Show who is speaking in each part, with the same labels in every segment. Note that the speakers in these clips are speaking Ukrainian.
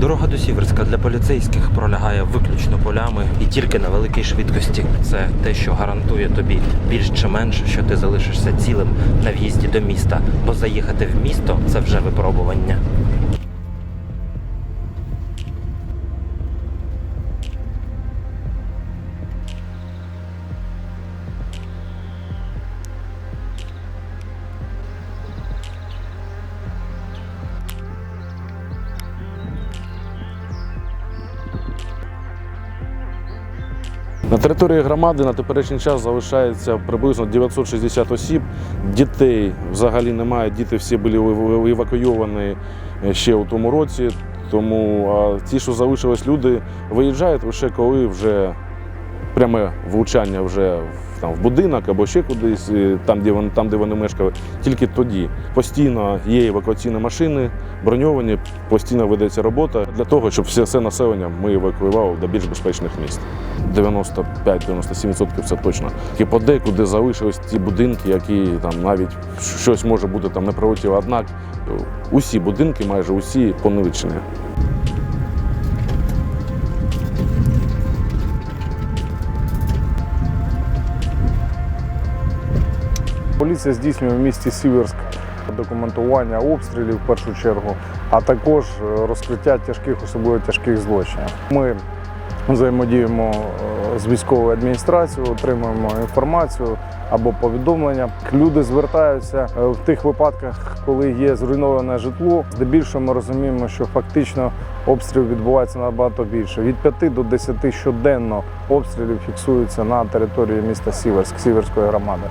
Speaker 1: Дорога до Сіверська для поліцейських пролягає виключно полями і тільки на великій швидкості. Це те, що гарантує тобі більш чи менш, що ти залишишся цілим на в'їзді до міста, бо заїхати в місто це вже випробування.
Speaker 2: На території громади на теперішній час залишається приблизно 960 осіб. Дітей взагалі немає. Діти всі були евакуйовані ще у тому році. Тому а ті, що залишились люди, виїжджають лише коли вже пряме влучання вже там, в будинок або ще кудись, е, там де, вони, там, де вони мешкали. Тільки тоді постійно є евакуаційні машини, броньовані, постійно ведеться робота для того, щоб все, все населення ми евакуювали до більш безпечних міст. 95-97% це точно. І подекуди залишились ті будинки, які там навіть щось може бути там не прилетіло. Однак е, усі будинки, майже усі понищені.
Speaker 3: Поліція здійснює в місті Сіверськ документування обстрілів в першу чергу, а також е, розкриття тяжких, особливо тяжких злочинів. Ми взаємодіємо е, з військовою адміністрацією, отримуємо інформацію або повідомлення. Люди звертаються е, в тих випадках, коли є зруйноване житло. Здебільшого ми розуміємо, що фактично обстрілів відбувається набагато більше. Від 5 до 10 щоденно обстрілів фіксуються на території міста Сіверськ, Сіверської громади.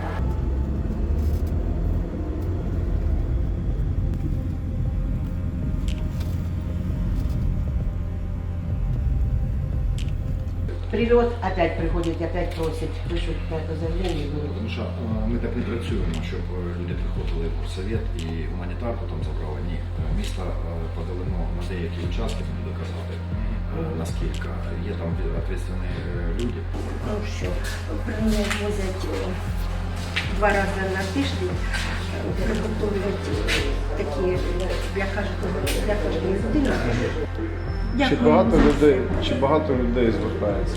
Speaker 4: Прилет, опять приходять, опять просять, пишуть какое-то заявление,
Speaker 5: Тому що е, ми так не працюємо, щоб е, люди приходили в совет і гуманітарку там забрали. Ні, Е, місто е, подалено на деякі участки, не доказати е, наскільки. Є там відповідальні люди.
Speaker 4: ну що, при мене возять е, два рази на тиждень, такі для кожного, для кожної людини.
Speaker 3: Чи
Speaker 4: Дякую
Speaker 3: багато
Speaker 4: за
Speaker 3: людей, чи багато людей звертається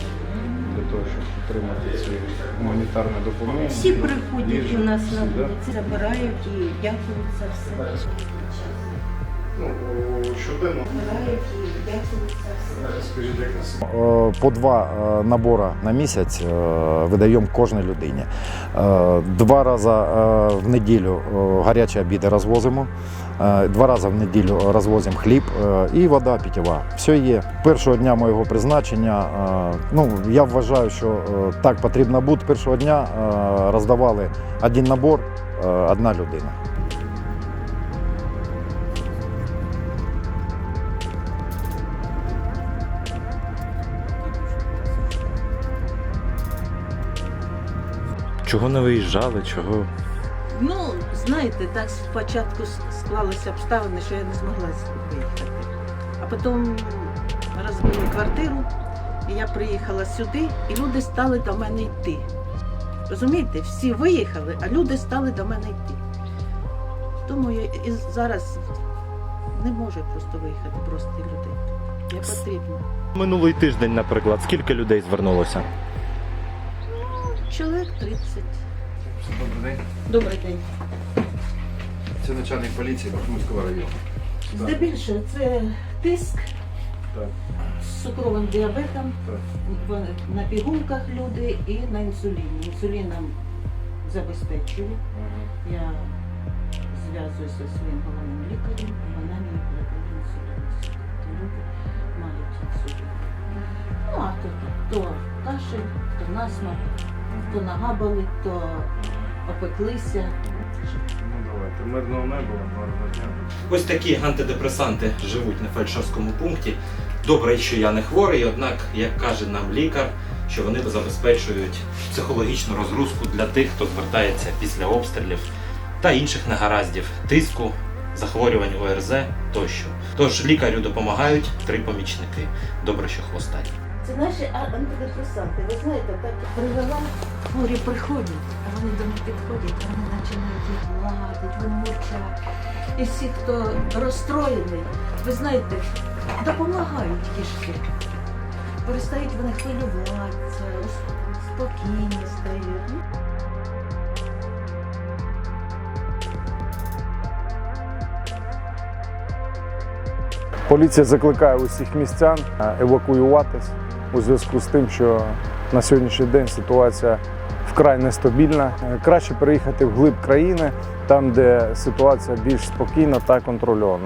Speaker 3: для того, щоб отримати цю гуманітарну допомогу?
Speaker 4: Всі приходять у нас на вулиці, забирають і дякують за все.
Speaker 3: Ну,
Speaker 6: По два е, набори на місяць е, видаємо кожній людині. Е, Два рази е, в неділю е, гарячі обіди розвозимо, е, два рази в неділю розвозимо хліб е, і вода питєва. Все є. Першого дня моєго призначення, е, ну, я вважаю, що е, так потрібно бути. Першого дня е, роздавали один набор, е, одна людина.
Speaker 1: Чого не виїжджали? Чого?
Speaker 7: Ну, знаєте, так спочатку склалися обставини, що я не змогла виїхати. А потім розбили квартиру, і я приїхала сюди, і люди стали до мене йти. Розумієте, всі виїхали, а люди стали до мене йти. Тому я і зараз не можу просто виїхати просто людей. Я потрібна.
Speaker 1: Минулий тиждень, наприклад, скільки людей звернулося?
Speaker 7: Чоловік 30.
Speaker 5: Добрий день.
Speaker 7: Добрий день.
Speaker 5: Це начальник поліції Бахмутського району.
Speaker 7: Здебільшого це тиск
Speaker 3: Так.
Speaker 7: з цукровим діабетом, в- на пігулках люди і на інсуліні. Інсуліном забезпечую. Я зв'язуюся зі своїм головним лікарем, і вона мені передає інсулін. То люди мають інсулін. Ну, а то, то кашель, то насморк, то нога болить, то опеклися.
Speaker 3: Ну давайте. Мирного неба, гарного дня.
Speaker 1: Ось такі антидепресанти живуть на фельдшерському пункті. Добре, що я не хворий, однак, як каже нам лікар, що вони забезпечують психологічну розгрузку для тих, хто звертається після обстрілів та інших негараздів, тиску, захворювань ОРЗ тощо. Тож лікарю допомагають три помічники. Добре, що хвостать.
Speaker 7: Це наші а- антидепресанти. Ви знаєте, так привела, хворі приходять, а вони до них підходять, вони починають їх гладити, вони. І всі, хто розстроєний, ви знаєте, допомагають кішки. Перестають вони хвилюватися, спокійні стають.
Speaker 3: Поліція закликає усіх містян е, евакуюватись у зв'язку з тим, що на сьогоднішній день ситуація вкрай нестабільна. Е, Краще переїхати глиб країни, там, де ситуація більш спокійна та контрольована.